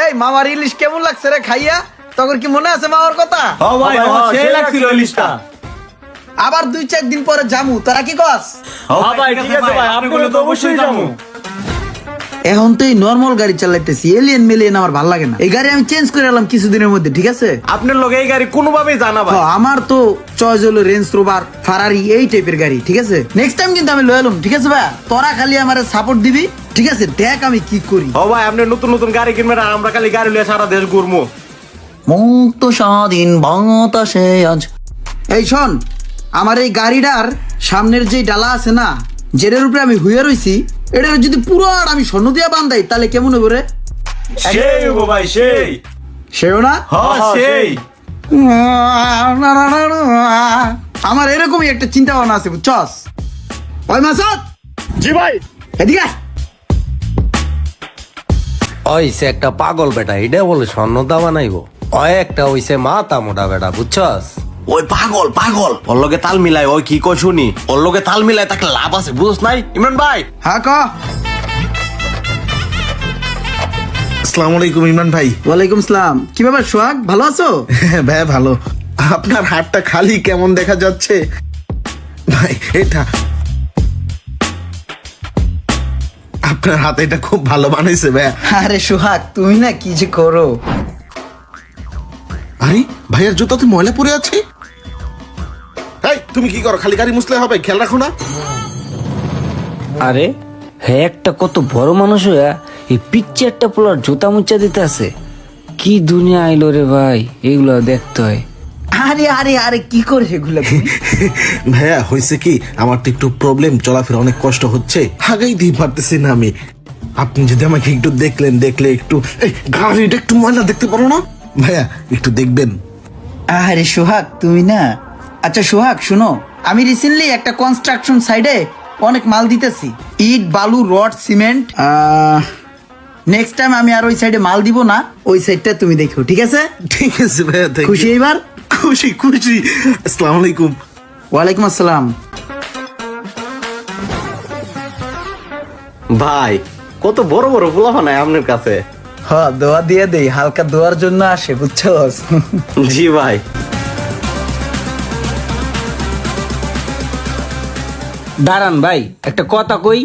এই মামার ইলিশ কেমন লাগছে রে খাইয়া? তখন কি মনে আছে মামার কথা? লাগছিল লিস্টটা আবার দুই চার দিন পরে জামু তোরা কি কস? ভাই ঠিক আছে ভাই তো অবশ্যই যাব এখন তো এই নর্মাল গাড়ি চালাইতেছি এলিয়েন মেলিয়েন আমার ভালো লাগে না। এই গাড়ি আমি চেঞ্জ করে এলাম কিছুদিনের মধ্যে ঠিক আছে? আপনার লগে এই গাড়ি কোনোভাবেই জানা ভাই। হ, আমার তো চয়েস হলো রেঞ্জ রোভার ফারারি এই টাইপের গাড়ি ঠিক আছে? নেক্সট টাইম কিন্তু আমি লয়ালুম ঠিক আছে ভাই? তোরা খালি আমার সাপোর্ট দিবি ঠিক আছে? দেখ আমি কি করি। ও ভাই আপনি নতুন নতুন গাড়ি কিনবেন আর আমরা খালি গাড়ি লিয়ে সারা দেশ ঘুরবো মুক্ত স্বাধীন বাতাসে আজ। এই শোন আমার এই গাড়িটার সামনের যে ডালা আছে না যেটার উপরে আমি হুইয়া রইছি এটার যদি পুরো আর আমি স্বর্ণ দিয়া বান্ধাই তাহলে কেমন হবে রে? সেই গো ভাই সেই। সেও না? হ্যাঁ সেই। আমার এরকমই একটা চিন্তা ভাবনা আছে বুঝছস? ওই মাসাদ! জি ভাই। এদিকে আয়। ওইসে একটা পাগল বেটা এটা বলে স্বর্ণ দামা নাইব ওই একটা ওইসে মাথা মোটা বেটা বুঝছস? ওই পাগল পাগল। ওর লগে তাল মিলাই ওই কি কই শুনি? ওর লগে তাল মিলাই তাকে লাভ আছে বুঝছ নাই? ইমরান ভাই। হ্যাঁ ক। আসসালামু আলাইকুম ইমরান ভাই। ওয়ালাইকুম সালাম। কি ব্যাপার সোহাগ? ভালো আছো? ভাই ভালো। আপনার হাতটা খালি কেমন দেখা যাচ্ছে? ভাই এটা আপনার হাতে এটা খুব ভালো বানাইছে ভাই আরে সোহাগ তুমি না কি যে করো? আরে ভাইয়ের জুতাতে ময়লা পড়ে আছে? তুমি কি করো খালি গাড়ি মুছলে হবে? খেয়াল রাখো না। আরে হ্যাঁ একটা কত বড় মানুষ হইয়া এই পিচ্ছে একটা পোলার জুতা মুচা দিতে আছে কি দুনিয়া আইলো রে ভাই এগুলো দেখতে হয়। আরে আরে আরে কি করে এগুলো ভাইয়া হয়েছে কি আমার তো একটু প্রবলেম চলাফেরা অনেক কষ্ট হচ্ছে। হাগাই দিয়ে পারতেছি না আমি। আপনি যদি আমাকে একটু দেখলেন দেখলে একটু এই গাড়িটা একটু ময়লা দেখতে পারো না? ভাইয়া একটু দেখবেন। আরে সোহাগ তুমি না আচ্ছা সোহাগ শুনো। আমি রিসেন্টলি একটা কনস্ট্রাকশন সাইডে অনেক মাল দিতেছি। ইট বালু রড সিমেন্ট নেক্সট টাইম আমি আর ওই সাইডে মাল দিব না ওই সাইডটা তুমি দেখো ঠিক আছে? ঠিক আছে ভাইয়া thank you. খুশি এইবার? খুশি খুশি। আসসালামু আলাইকুম। ওয়ালাইকুম আসসালাম। ভাই কত বড় বড় ফুলাফা নাই আপনার কাছে? হ দোয়া দিয়ে দেই হালকা দোয়ার জন্য আসে বুঝছস? জি ভাই। দাঁড়ান ভাই, একটা কথা কই।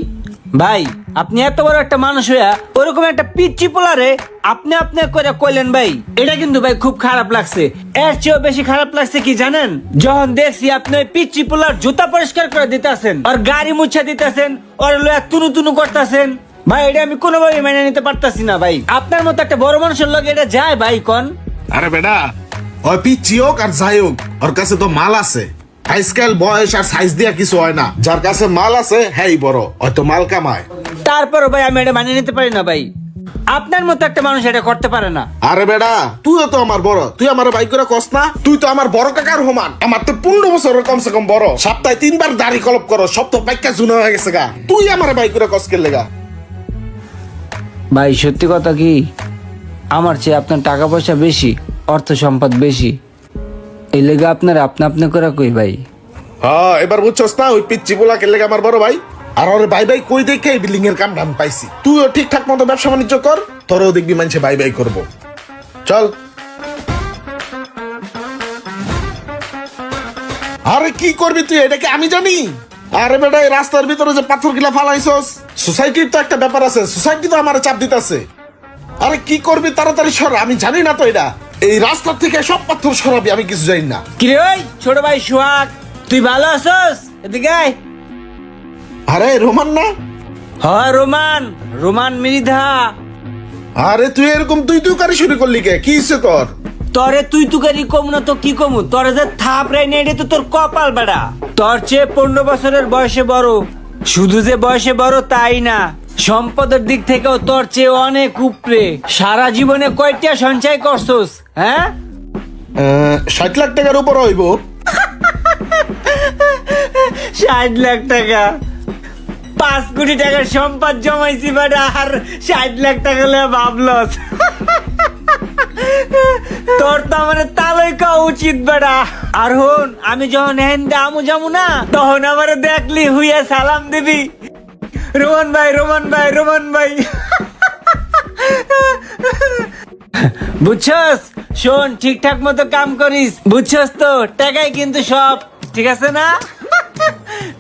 ভাই, আপনি এত বড় একটা মানুষ হইয়া ওরকম একটা পিচ্ছি পোলারে আপনি আপনি করে কইলেন ভাই। এটা কিন্তু ভাই খুব খারাপ লাগছে। এর চেয়েও বেশি খারাপ লাগছে কি জানেন? যখন দেখছি আপনি পিচ্ছি পোলার জুতা পরিষ্কার করে দিতেছেন, আর গাড়ি মুছা দিতেছেন ওর লয়া তুনু তুনু করতেছেন, ভাই, এটা আমি কোনোভাবে মেনে নিতে পারতাছি না ভাই। আপনার মতো একটা বড় মানুষের লগে এটা যায় ভাই, কোন? আরে বেটা, ওই পিচ্ছি হোক আর যাই হোক, ওর কাছে তো মাল আছে। আজকাল বয়স আর সাইজ দিয়া কিছু হয় না। যার কাছে মাল আছে হ্যাঁ বড় হয়তো মাল কামায়। তারপরও ভাই আমি এটা মানিয়ে নিতে পারি না ভাই। আপনার মতো একটা মানুষ এটা করতে পারে না। আরে বেটা তুইও তো আমার বড় তুই আমার বাইক করে কস না তুই তো আমার বড় কাকার সমান। আমার তো পনেরো বছরের কমসে কম বড়। সপ্তাহে তিনবার দাড়ি কলপ করো সব তো বাইকা জুনা হয়ে গেছে গা। তুই আমার বাইক করে কস কে লেগা ভাই সত্যি কথা কি? আমার চেয়ে আপনার টাকা পয়সা বেশি অর্থ সম্পদ বেশি। এই লেগে আপনার আপনা আপনা করে কই ভাই? হ্যাঁ এবার বুঝছস না, ওই পিচ্ছি বলা কে লেগে আমার বড় ভাই। আর ওর বাই বাই কই দেখে এই বিল্ডিং এর কাম ধাম পাইছি। তুইও ঠিকঠাক মতো ব্যবসা বাণিজ্য কর, তোরও দেখবি মানুষে বাই বাই করব। চল। আরে কি করবি তুই এটাকে আমি জানি? আরে বেটা, এই রাস্তার ভিতরে যে পাথর গিলা ফালাইছস, সোসাইটির তো একটা ব্যাপার আছে, সোসাইটি তো আমার চাপ দিতেছে। আরে কি করবি তাড়াতাড়ি সর, আমি জানি না তো এটা। এই রাস্তা থেকে সব পাথর সরাবি আমি কিছু জানি না। কিরে ওই? ছোট ভাই সোহাগ তুই ভালো আছস? এদিকে আয়। আরে রোমান না? হ রোমান রোমান মৃধা আরে তুই এরকম তুই তুই কারি শুরু করলি কে? কি হইছে তোর? তরে তুই তুকারি কম না তো কি কমু? তরে যে থাপ রাই নেই তো তোর কপাল বেড়া। তোর চেয়ে পনেরো বছরের বয়সে বড়। শুধু যে বয়সে বড় তাই না। সম্পদের দিক থেকেও তোর চেয়ে অনেক উপরে। সারা জীবনে কয়টা সঞ্চয় করছস হ্যাঁ? ষাট লাখ টাকার উপর হইব। ষাট লাখ টাকা। পাঁচ কোটি টাকার সম্পদ জমাইছি বেটা আর ষাট লাখ টাকা হলে ভাবলস তোর তো আমার তালই খাওয়া উচিত বেটা। আর হন আমি যখন হেন্দে আমু যামু না তখন আমার দেখলি হুইয়া সালাম দিবি। রোমান ভাই রোমান ভাই রোমান ভাই বুঝছস? শোন ঠিকঠাক মতো কাম করিস। বুঝছস তো? টাকাই কিন্তু সব। ঠিক আছে না?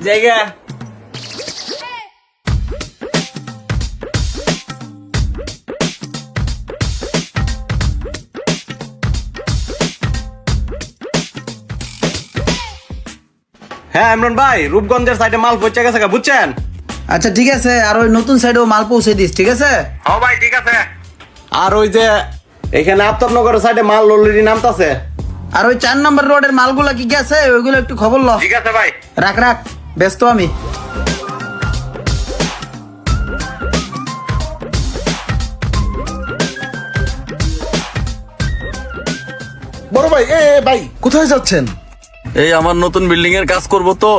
জায়গা। হ্যাঁ ইমরান ভাই রূপগঞ্জের সাইডে মাল পৌঁছে গেছে গা, বুঝছেন? আচ্ছা ঠিক আছে আর ওই নতুন সাইডেও মাল পৌঁছে দিস ঠিক আছে? আর ওই যে এখানে আফতাবনগরের সাইডে মাল অলরেডি নামতাছে? আর ওই চার নম্বর রোডের মালগুলা কি গেছে? ওইগুলো একটু খবর ল। ঠিক আছে ভাই। রাখ রাখ ব্যস্ত আমি। বড় ভাই এ এ, ভাই কোথায় যাচ্ছেন? এই আমার নতুন বিল্ডিং এর কাজ করব তো।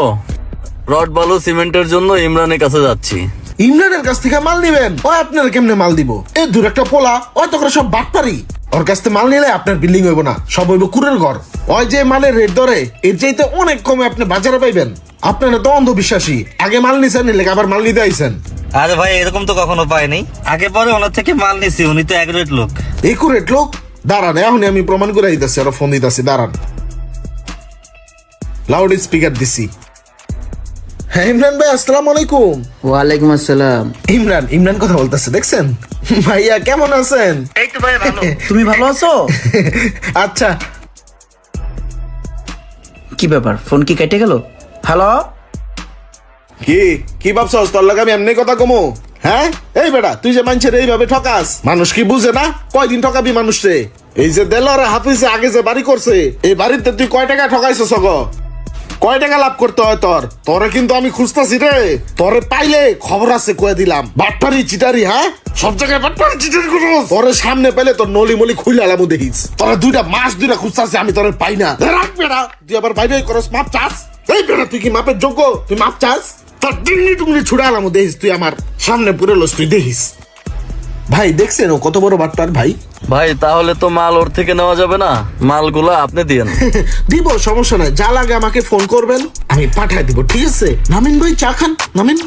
রড বালু সিমেন্টের জন্য ইমরানের কাছে যাচ্ছি। ইমরানের কাছ থেকে মাল নিবেন? ও আপনার কেমনে মাল দিব? এ দূর একটা পোলা ওই তো করে সব বাটপারি। ওর কাছ থেকে মাল নিলে আপনার বিল্ডিং হইব না সব হইব কুরের ঘর। ওই যে মালের রেট ধরে এর চাইতে অনেক কমে আপনি বাজারে পাইবেন। আপনারা তো অন্ধবিশ্বাসী আগে মাল নিছেন নিলে আবার মাল নিতে আইছেন। আরে ভাই এরকম তো কখনো পাইনি। আগে পরে ওনার থেকে মাল নিছি উনি তো অ্যাগ্রেট লোক। একুরেট লোক? দাঁড়ান এখনই আমি প্রমাণ করে দিতেছি আরও ফোন দিতেছি দাঁড়ান। লাউড স্পিকার দিছি। হ্যাঁ ইমরান ভাই আসসালামু আলাইকুম। ওয়ালাইকুম আসসালাম। ইমরান ইমরান কথা বলতেছে দেখছেন? ভাইয়া কেমন আছেন? এই তো ভাই ভালো। তুমি ভালো আছো? আচ্ছা। কি ব্যাপার? ফোন কি কেটে গেল? হ্যালো কি কি ভাবছস? তোর লাগে আমি এমনি কথা কমু? হ্যাঁ? এই বেটা তুই যে মানুষের এইভাবে ঠকাস মানুষ কি বুঝে না? কয়দিন ঠকাবি মানুষ রে? এই যে দেলরে হাফিজে আগে যে বাড়ি করছে এই বাড়িতে তুই কয় টাকা ঠকাইছস গো? কয় টাকা লাভ করতে হয় তোর? তোরে কিন্তু আমি খুঁজতাছি রে। তোরে পাইলে খবর আছে, কয়ে দিলাম। বাটপারি, চিটারি হ্যাঁ? সব জায়গায় বাটপারি, চিটারি করো তোরে সামনে পেলে তোর নলি মলি খুইলে আলামু দেখিস। তোরা দুইটা মাস দুইটা খুঁজতাছি, আমি তোরে পাই না। রাখ বেড়া, তুই আবার বাইরে করস, মাপ চাস? এই বেড়া, তুই কি মাপের যোগ্য? তুই মাপ চাস? তোর ডিংলি টুংলি ছুড়ে আলামু দেখিস, তুই আমার সামনে পুরে লস, তুই দেখিস। ভাই, দেখছেন কত বড় বাটপার, ভাই? ভাই তাহলে তো মাল ওর থেকে নেওয়া যাবে না। মালগুলো আপনি দিয়েন। দিব সমস্যা নাই। যা লাগে আমাকে ফোন করবেন আমি পাঠাই দিব ঠিক আছে? নামিন ভাই চা খান নামিন।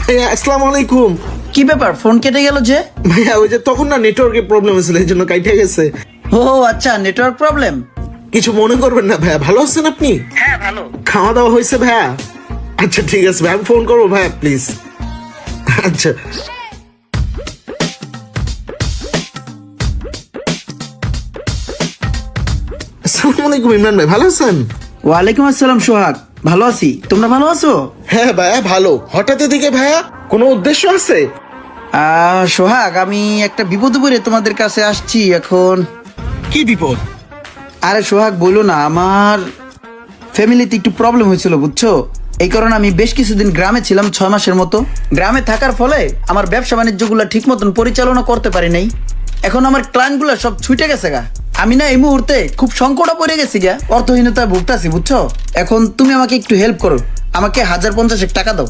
ভাইয়া আসসালামু আলাইকুম। কি ব্যাপার ফোন কেটে গেল যে? ভাইয়া ওই যে তখন না নেটওয়ার্কের প্রবলেম হয়েছিল এই জন্য কাইটে গেছে। ও আচ্ছা নেটওয়ার্ক প্রবলেম? কিছু মনে করবেন না ভাইয়া। ভালো আছেন আপনি? হ্যাঁ ভালো। খাওয়া দাওয়া হয়েছে ভাইয়া? আচ্ছা ঠিক আছে ভাই আমি ফোন করব ভাইয়া প্লিজ। আচ্ছা। আসসালামু আলাইকুম ইমরান ভাই ভালো আছেন? ওয়ালাইকুম আসসালাম সোহাগ ভালো আছি। তোমরা ভালো আছো? হ্যাঁ ভাইয়া ভালো। হঠাৎ এদিকে ভাইয়া কোনো উদ্দেশ্য আছে? আহ, সোহাগ আমি একটা বিপদে পড়ে তোমাদের কাছে আসছি এখন। কি বিপদ? আরে সোহাগ বলো না আমার ফ্যামিলিতে একটু প্রবলেম হয়েছিল বুঝছ? এই কারণে আমি বেশ কিছুদিন গ্রামে ছিলাম ছয় মাসের মতো। গ্রামে থাকার ফলে আমার ব্যবসা বাণিজ্যগুলো ঠিক মতন পরিচালনা করতে পারি নাই। এখন আমার ক্লায়েন্টগুলো সব ছুটে গেছে গা। আমি না এই মুহূর্তে খুব সংকটে পড়ে গেছি গা। অর্থহীনতায় ভুগতাছি, বুঝছ? এখন তুমি আমাকে একটু হেল্প করো। আমাকে হাজার পঞ্চাশেক টাকা দাও।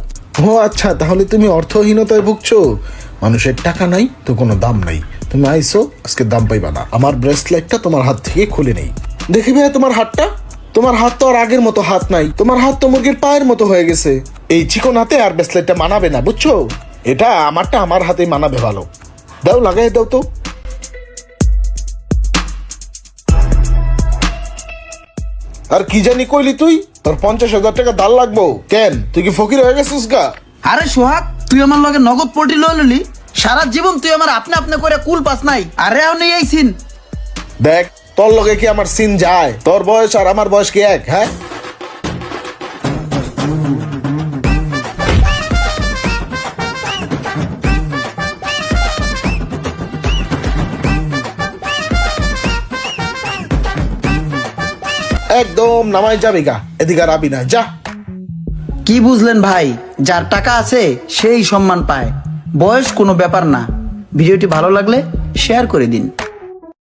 ও আচ্ছা তাহলে তুমি অর্থহীনতায় ভুগছো? মানুষের টাকা নাই তো কোনো দাম নাই। তুমি আইসো, আজকে দাম পাইবা না। আমার ব্রেসলেটটা তোমার হাত থেকে খুলে নেই। দেখি ভাইয়া তোমার হাতটা। তোমার হাত তো আর আগের মতো হাত নাই। তোমার হাত তো মুরগির পায়ের মতো হয়ে গেছে। এই চিকন হাতে আর ব্রেসলেটটা মানাবে না বুঝছ? এটা আমারটা আমার হাতে মানাবে ভালো। দাও লাগাই দাও তো। আর কি জানি কইলি তুই? তোর পঞ্চাশ হাজার টাকা দাল লাগবো। কেন? তুই কি ফকির হয়ে গেছিস গা? আরে সোহাগ তুই আমার লগে নগদ পটি লইলি সারা জীবন তুই আমার আপনা আপনা করে কুল পাস নাই। আরে নেই এই সিন। দেখ তোর লগে কি আমার সিন যায়? তোর বয়স আর আমার বয়স কি এক হ্যাঁ? একদম নামাই যাবি গা। এদিকে আর না, যা। কি বুঝলেন ভাই? যার টাকা আছে, সেই সম্মান পায়। বয়স কোনো ব্যাপার না। ভিডিওটি ভালো লাগলে শেয়ার করে দিন।